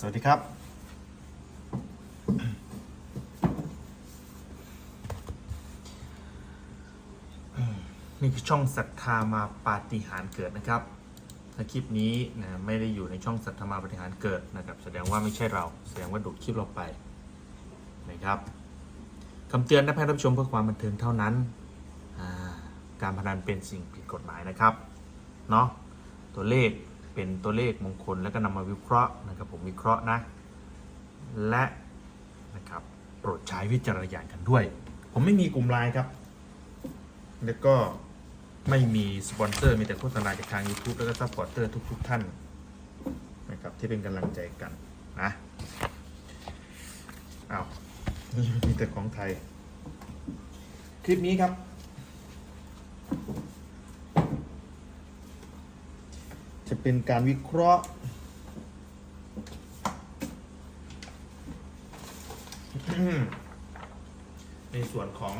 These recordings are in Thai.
สวัสดีครับ นี่คือช่องศรัทธามาปาฏิหารเกิดนะครับ ถ้าคลิปนี้นะไม่ได้อยู่ในช่องศรัทธามาปาฏิหารเกิดนะครับ แสดงว่าไม่ใช่เรา แสดงว่าดูดคลิปเราไปนะครับคำเตือนนะให้รับชมเพื่อความบันเทิงเท่านั้น การพนันเป็นสิ่งผิดกฎหมายนะครับ เนาะตัวเลข เป็นตัวเลขมงคลแล้วก็นำมาวิเคราะห์นะครับผมวิเคราะห์นะ และนะครับโปรดใช้วิจารณญาณกันด้วย ผมไม่มีกลุ่มไลน์ครับ แล้วก็ไม่มีสปอนเซอร์มีแต่โฆษณาจากทาง YouTube แล้วก็ซัพพอร์เตอร์ทุก ๆ ท่านนะครับที่เป็นกำลังใจกันนะอา้าวนี่มีแต่ของไทย คลิปนี้ครับ จะเป็นการวิเคราะห์ ในส่วนของ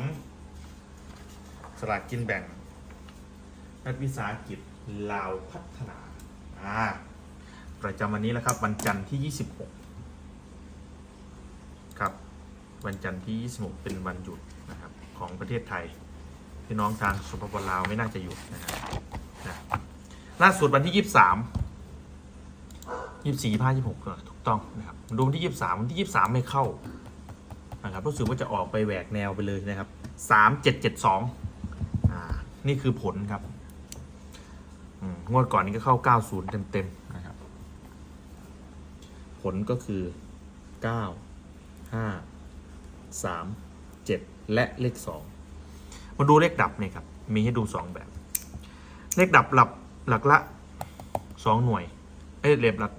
สลากกินแบ่งรัฐวิสาหกิจลาวพัฒนาาประจำวันนี้แล้วครับ วันจันทร์ที่ 26 ครับ วันจันทร์ที่ 26 เป็นวันหยุดนะครับ ของประเทศไทย พี่น้องทางสปปลาวไม่น่าจะหยุดนะครับนะ ล่าสุดวันที่23 24 25 26ก็ถูกต้องนะครับดูวันที่23วันที่23ไม่เข้านะครับรู้สึกว่าจะออกไปแหวกแนวไปเลยนะครับสามเจ็ดเจ็ดสองอ่านี่คือผลครับงวดก่อนนี้ก็เข้าเก้าศูนย์เต็มๆนะครับ ผลก็คือเก้าห้าสามเจ็ดและเลขสองมาดูเลขดับเนี่ยครับ มีให้ดูสองแบบ เลขดับหลับ หลักละสองหน่วย เอ้ยเลขหลัก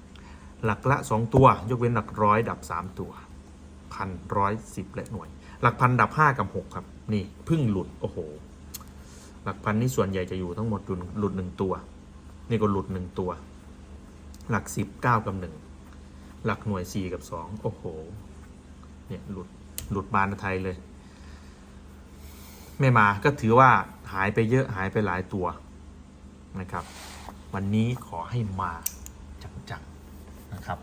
หลักละสองตัว ยกเว้นหลักร้อยดับสามตัวพันร้อยสิบและหน่วย หลักพันดับห้ากับหกครับ นี่พึ่งหลุด โอ้โห หลักพันนี่ส่วนใหญ่จะอยู่ทั้งหมดหลุดหลุดหนึ่งตัว นี่ก็หลุดหนึ่งตัว หลักสิบเก้ากับหนึ่งหลักหน่วยสี่กับสองโอ้โห เนี่ยหลุดหลุดบานไทยเลย ไม่มาก็ถือว่าหายไปเยอะหายไปหลายตัว นะครับ วันนี้ขอให้มาจังๆนะครับ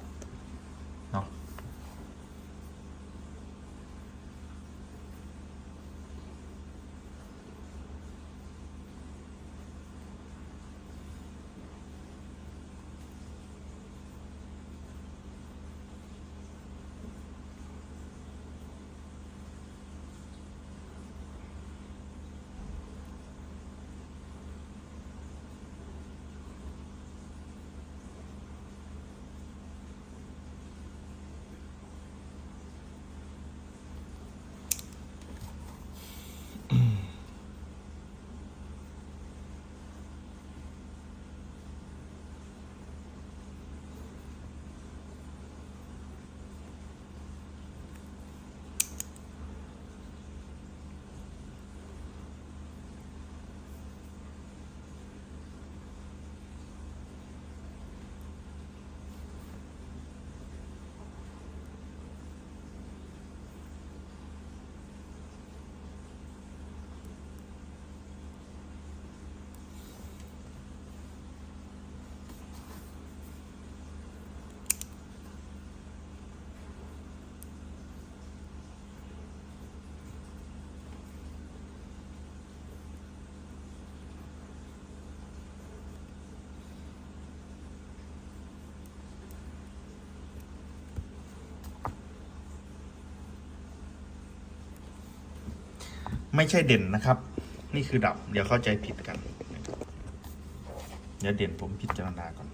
ไม่ใช่เด่นนะครับ นี่คือดับ เดี๋ยวเข้าใจผิดกัน เดี๋ยวเด่นผมพิจารณาก่อน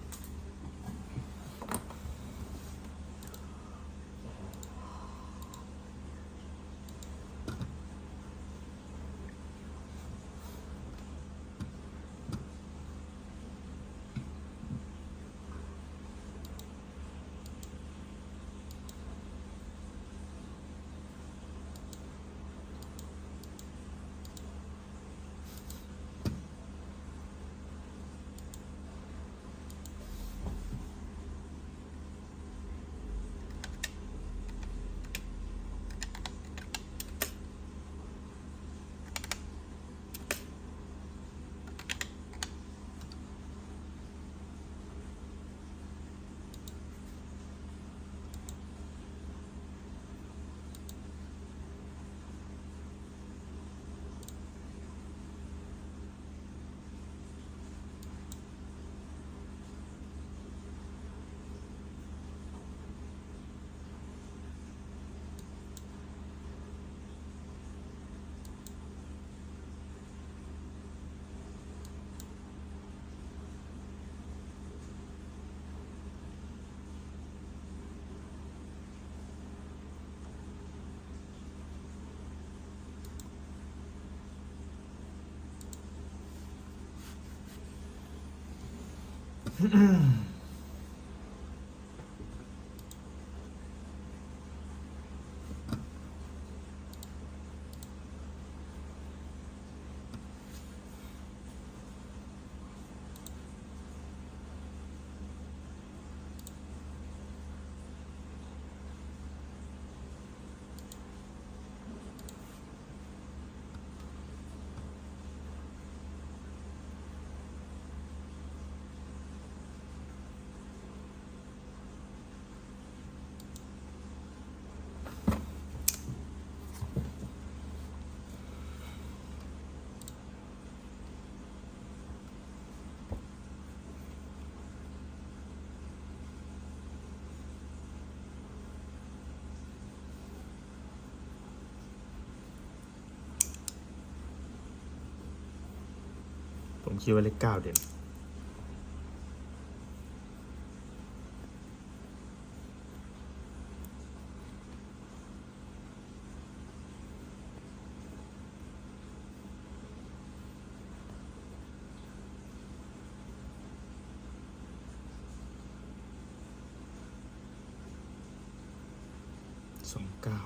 mm ผมคิดว่าเลขเก้าเด่นสองเก้า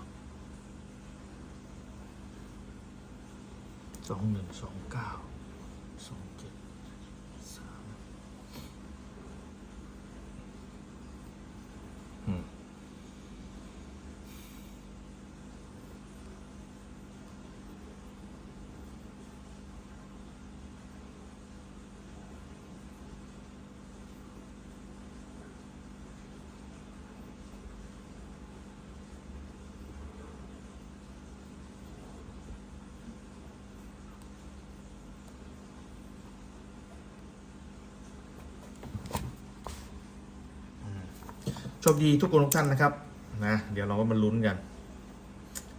สองหนึ่งสองเก้า สองเจ็ดสามอืมโช คดีทุกคนทุกท่านนะครับนะเดี๋ยวเราก็มาลุ้นกัน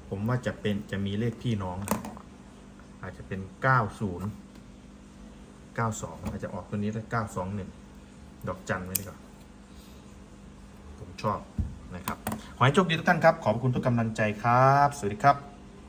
ผมว่าจะเป็นจะมีเลขพี่น้อง อาจจะเป็นเก้าศูนย์เก้าสองอาจจะออกตัวนี้แล้วเก้าสองหนึ่งดอกจันไว้ดีกว่าผมชอบนะครับ ขอให้โชคดีทุกท่านครับ ขอบคุณทุกกำลังใจครับ สวัสดีครับ